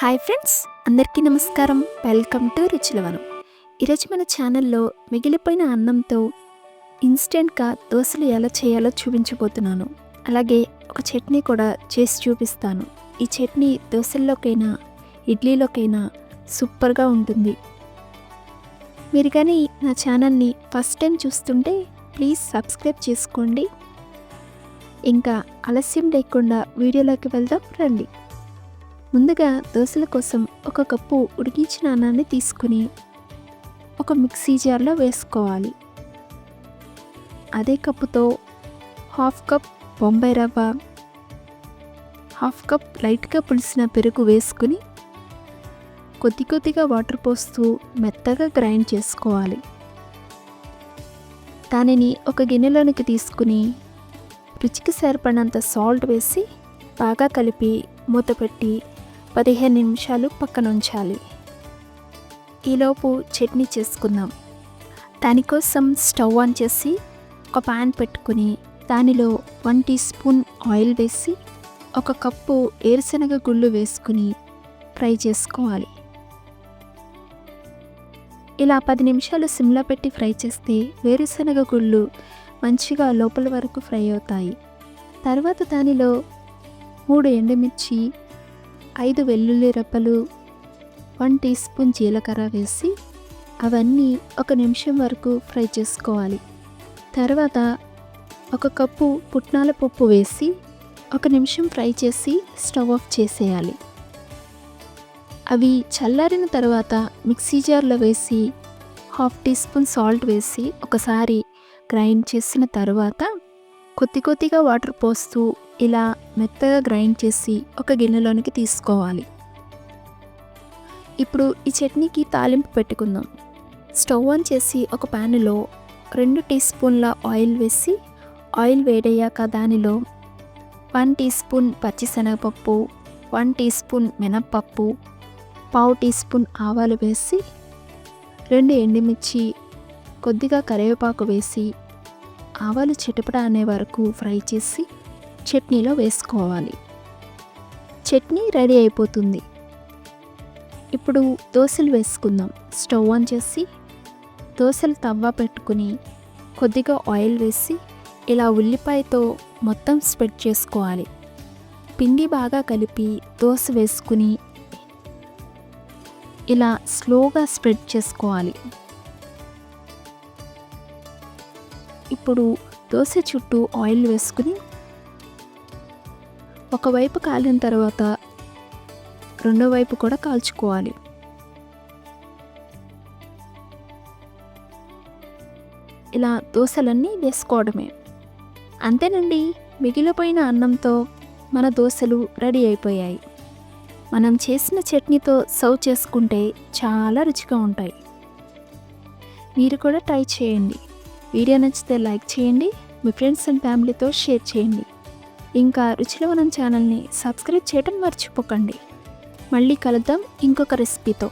Hi friends అందరికీ నమస్కారం. Welcome to Ruchulavanam. ఈరోజు మన ఛానల్లో మిగిలిపోయిన అన్నంతో ఇన్స్టెంట్గా దోశలు ఎలా చేయాలో చూపించబోతున్నాను. అలాగే ఒక చట్నీ కూడా చేసి చూపిస్తాను. ఈ చట్నీ దోశల్లోకైనా ఇడ్లీలోకైనా సూపర్గా ఉంటుంది. మీరు కానీ నా ఛానల్ని ఫస్ట్ టైం చూస్తుంటే ప్లీజ్ సబ్స్క్రైబ్ చేసుకోండి. ఇంకా ఆలస్యం లేకుండా వీడియోలోకి వెళ్దాం రండి. ముందుగా దోశల కోసం ఒక కప్పు ఉడికించిన అన్నాన్ని తీసుకుని ఒక మిక్సీ జార్లో వేసుకోవాలి. అదే కప్పుతో హాఫ్ కప్ బొంబాయి రవ్వ హాఫ్ కప్ లైట్గా పులిసిన పెరుగు వేసుకుని కొద్ది కొద్దిగా వాటర్ పోస్తూ మెత్తగా గ్రైండ్ చేసుకోవాలి. దానిని ఒక గిన్నెలోనికి తీసుకుని రుచికి సరిపడినంత సాల్ట్ వేసి బాగా కలిపి మూత పెట్టి పదిహేను నిమిషాలు పక్కన ఉంచాలి ఈలోపు చట్నీ చేసుకుందాం. దానికోసం స్టవ్ ఆన్ చేసి ఒక ప్యాన్ పెట్టుకుని దానిలో వన్ టీ స్పూన్ ఆయిల్ వేసి ఒక కప్పు ఏరుశనగ గుళ్ళు వేసుకుని ఫ్రై చేసుకోవాలి. ఇలా పది నిమిషాలు సిమ్లో పెట్టి ఫ్రై చేస్తే వేరుశనగ గుళ్ళు మంచిగా లోపల వరకు ఫ్రై అవుతాయి. తర్వాత దానిలో మూడు ఎండుమిర్చి ఐదు వెల్లుల్లి రెప్పలు వన్ టీ స్పూన్ జీలకర్ర వేసి అవన్నీ ఒక నిమిషం వరకు ఫ్రై చేసుకోవాలి. తర్వాత ఒక కప్పు పుట్నాల పప్పు వేసి ఒక నిమిషం ఫ్రై చేసి స్టవ్ ఆఫ్ చేసేయాలి. అవి చల్లారిన తర్వాత మిక్సీ జార్లో వేసి హాఫ్ టీ స్పూన్ సాల్ట్ వేసి ఒకసారి గ్రైండ్ చేసిన తర్వాత కొద్ది కొద్దిగా వాటర్ పోస్తూ ఇలా మెత్తగా గ్రైండ్ చేసి ఒక గిన్నెలోనికి తీసుకోవాలి. ఇప్పుడు ఈ చట్నీకి తాలింపు పెట్టుకుందాం. స్టవ్ ఆన్ చేసి ఒక ప్యాన్లో రెండు టీ స్పూన్ల ఆయిల్ వేసి ఆయిల్ వేడయ్యాక దానిలో వన్ టీ స్పూన్ పచ్చిశనగపప్పు వన్ టీ స్పూన్ మినప్పప్పు పావు టీ స్పూన్ ఆవాలు వేసి రెండు ఎండుమిర్చి కొద్దిగా కరివేపాకు వేసి ఆవాలు చిటపట అనే వరకు ఫ్రై చేసి చట్నీలో వేసుకోవాలి. చట్నీ రెడీ అయిపోతుంది. ఇప్పుడు దోశలు వేసుకుందాం. స్టవ్ ఆన్ చేసి దోశలు తవ్వ పెట్టుకుని కొద్దిగా ఆయిల్ వేసి ఇలా ఉల్లిపాయతో మొత్తం స్ప్రెడ్ చేసుకోవాలి. పిండి బాగా కలిపి దోశ వేసుకుని ఇలా స్లోగా స్ప్రెడ్ చేసుకోవాలి. ఇప్పుడు దోశ చుట్టూ ఆయిల్ వేసుకుని ఒకవైపు కాలిన తర్వాత రెండో వైపు కూడా కాల్చుకోవాలి. ఇలా దోశలన్నీ వేసుకోవడమే. అంతేనండి మిగిలిపోయిన అన్నంతో మన దోశలు రెడీ అయిపోయాయి. మనం చేసిన చట్నీతో సర్వ్ చేసుకుంటే చాలా రుచిగా ఉంటాయి. మీరు కూడా ట్రై చేయండి. వీడియో నచ్చితే లైక్ చేయండి మీ ఫ్రెండ్స్ అండ్ ఫ్యామిలీతో షేర్ చేయండి. ఇంకా రుచిలవనం ఛానల్ని సబ్స్క్రైబ్ చేయడం మర్చిపోకండి. మళ్ళీ కలుద్దాం ఇంకొక రెసిపీతో.